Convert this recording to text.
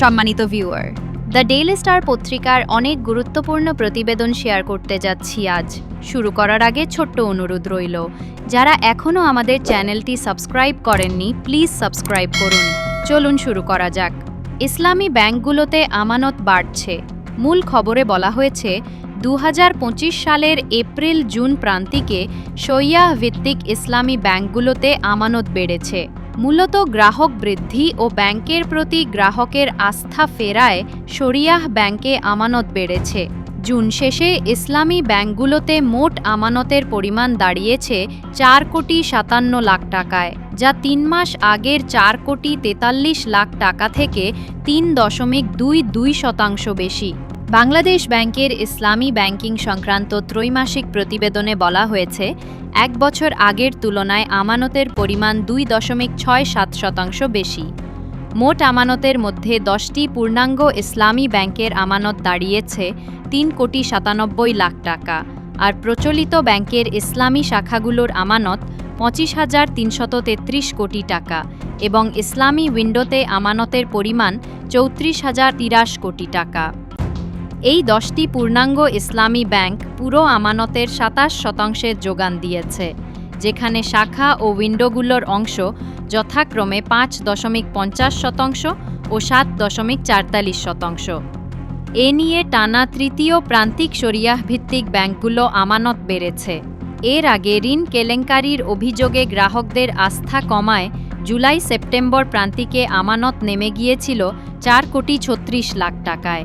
সম্মানিত viewer the daily star পত্রিকার অনেক গুরুত্বপূর্ণ প্রতিবেদন শেয়ার করতে যাচ্ছি আজ। শুরু করার আগে ছোট্ট অনুরোধ রইল, যারা এখনও আমাদের চ্যানেলটি সাবস্ক্রাইব করেননি প্লিজ সাবস্ক্রাইব করুন। চলুন শুরু করা যাক। ইসলামী ব্যাংকগুলোতে আমানত বাড়ছে। মূল খবরে বলা হয়েছে দু হাজার পঁচিশ সালের এপ্রিল জুন প্রান্তিকে সৈয়াহ ভিত্তিক ইসলামী ব্যাংকগুলোতে আমানত বেড়েছে। মূলত গ্রাহক বৃদ্ধি ও ব্যাংকের প্রতি গ্রাহকের আস্থা ফেরায় শরিয়াহ ব্যাংকে আমানত বেড়েছে। জুন শেষে ইসলামী ব্যাংকগুলোতে মোট আমানতের পরিমাণ দাঁড়িয়েছে চার কোটি সাতান্ন লাখ টাকায়, যা তিন মাস আগের চার কোটি তেতাল্লিশ লাখ টাকা থেকে তিন দশমিক দুই দুই শতাংশ বেশি। বাংলাদেশ ব্যাংকের ইসলামী ব্যাংকিং সংক্রান্ত ত্রৈমাসিক প্রতিবেদনে বলা হয়েছে, এক বছর আগের তুলনায় আমানতের পরিমাণ দুই দশমিক ছয় সাত শতাংশ বেশি। মোট আমানতের মধ্যে দশটি পূর্ণাঙ্গ ইসলামী ব্যাংকের আমানত দাঁড়িয়েছে তিন কোটি সাতানব্বই লাখ টাকা, আর প্রচলিত ব্যাংকের ইসলামী শাখাগুলোর আমানত পঁচিশ হাজার তিনশত তেত্রিশ কোটি টাকা এবং ইসলামী উইন্ডোতে আমানতের পরিমাণ চৌত্রিশ হাজার তিরাশ কোটি টাকা। এই দশটি পূর্ণাঙ্গ ইসলামী ব্যাংক পুরো আমানতের সাতাশ শতাংশের যোগান দিয়েছে, যেখানে শাখা ও উইন্ডোগুলোর অংশ যথাক্রমে পাঁচ দশমিক পঞ্চাশ শতাংশ ও সাত দশমিক চারতাল্লিশ শতাংশ। এ নিয়ে টানা তৃতীয় প্রান্তিক শরিয়াহ ভিত্তিক ব্যাংকগুলো আমানত বেড়েছে। এর আগে ঋণ কেলেঙ্কারির অভিযোগে গ্রাহকদের আস্থা কমায় জুলাই সেপ্টেম্বর প্রান্তিকে আমানত নেমে গিয়েছিল চার কোটি ছত্রিশ লাখ টাকায়।